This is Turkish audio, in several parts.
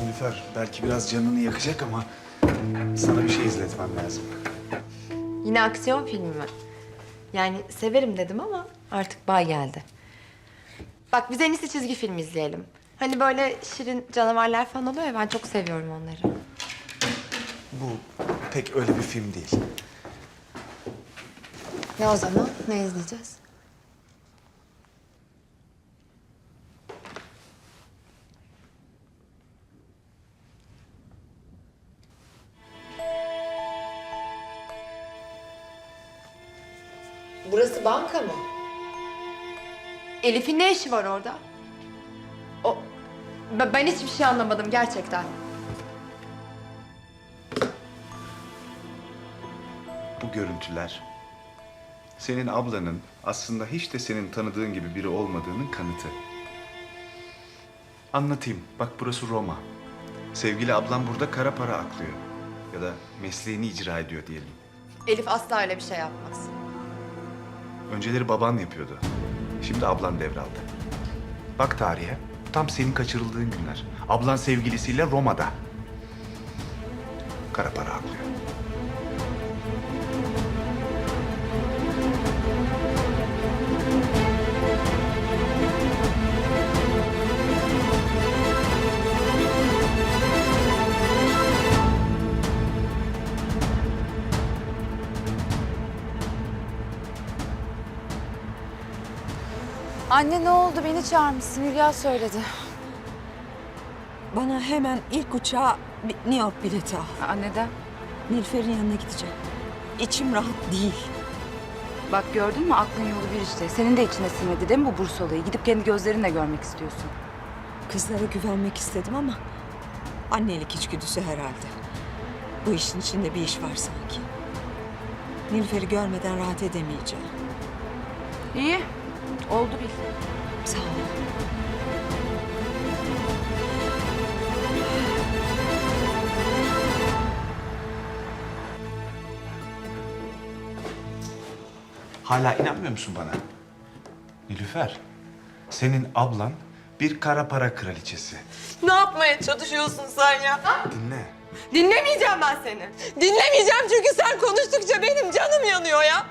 Nilüfer belki biraz canını yakacak ama sana bir şey izletmem lazım. Yine aksiyon filmi mi? Yani severim dedim ama artık bay geldi. Bak biz en iyisi çizgi film izleyelim. Hani böyle şirin canavarlar falan oluyor ya ben çok seviyorum onları. Bu pek öyle bir film değil. Ne o zaman? Ne izleyeceğiz? Burası banka mı? Elif'in ne işi var orada? O... Ben ben hiçbir şey anlamadım gerçekten. Bu görüntüler senin ablanın aslında hiç de senin tanıdığın gibi biri olmadığının kanıtı. Anlatayım. Bak burası Roma. Sevgili ablam burada kara para aklıyor. Ya da mesleğini icra ediyor diyelim. Elif asla öyle bir şey yapmaz. Önceleri baban yapıyordu. Şimdi ablan devraldı. Bak tarihe. Tam senin kaçırıldığın günler. Ablan sevgilisiyle Roma'da. Kara para aklıyor. Anne ne oldu? Beni çağırmışsın. Hülya söyledi. Bana hemen ilk uçağa bir New York bileti al. Aa, neden? Nilfer'in yanına gideceğim. İçim rahat değil. Bak gördün mü aklın yolu bir işte. Senin de içine sinmedi değil mi bu burs olayı? Gidip kendi gözlerinle görmek istiyorsun. Kızlara güvenmek istedim ama annelik içgüdüsü herhalde. Bu işin içinde bir iş var sanki. Nilfer'i görmeden rahat edemeyeceğim. İyi. Oldu bil. Sağ ol. Hala inanmıyor musun bana? Nilüfer, senin ablan bir kara para kraliçesi. Ne yapmaya çalışıyorsun sen ya? Dinle. Dinlemeyeceğim ben seni. Dinlemeyeceğim çünkü sen konuştukça benim canım yanıyor ya.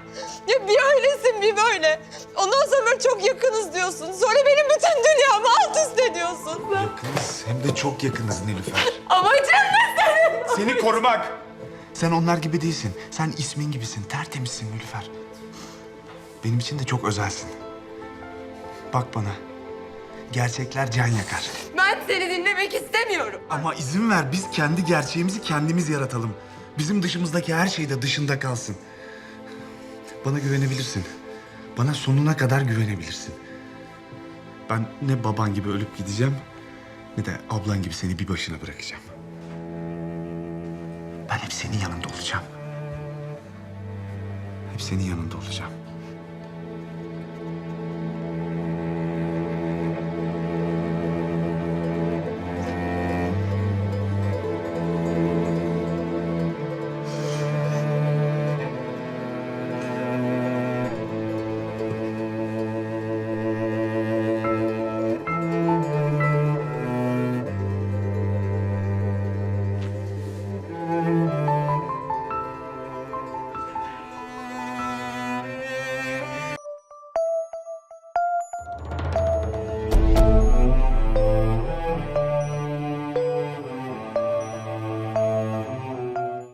Ya bir öylesin bir böyle. Ondan sonra böyle çok yakınız diyorsun. Sonra benim bütün dünyamı alt üst ediyorsun. Yakınız, hem de çok yakınız Nilüfer. Amacım ne senin? Seni korumak. Sen onlar gibi değilsin. Sen ismin gibisin, tertemizsin Nilüfer. Benim için de çok özelsin. Bak bana. Gerçekler can yakar. Ben seni dinlemek istemiyorum. Ama izin ver biz kendi gerçeğimizi kendimiz yaratalım. Bizim dışımızdaki her şey de dışında kalsın. Bana güvenebilirsin. Bana sonuna kadar güvenebilirsin. Ben ne baban gibi ölüp gideceğim ne de ablan gibi seni bir başına bırakacağım. Ben hep senin yanında olacağım. Hep senin yanında olacağım.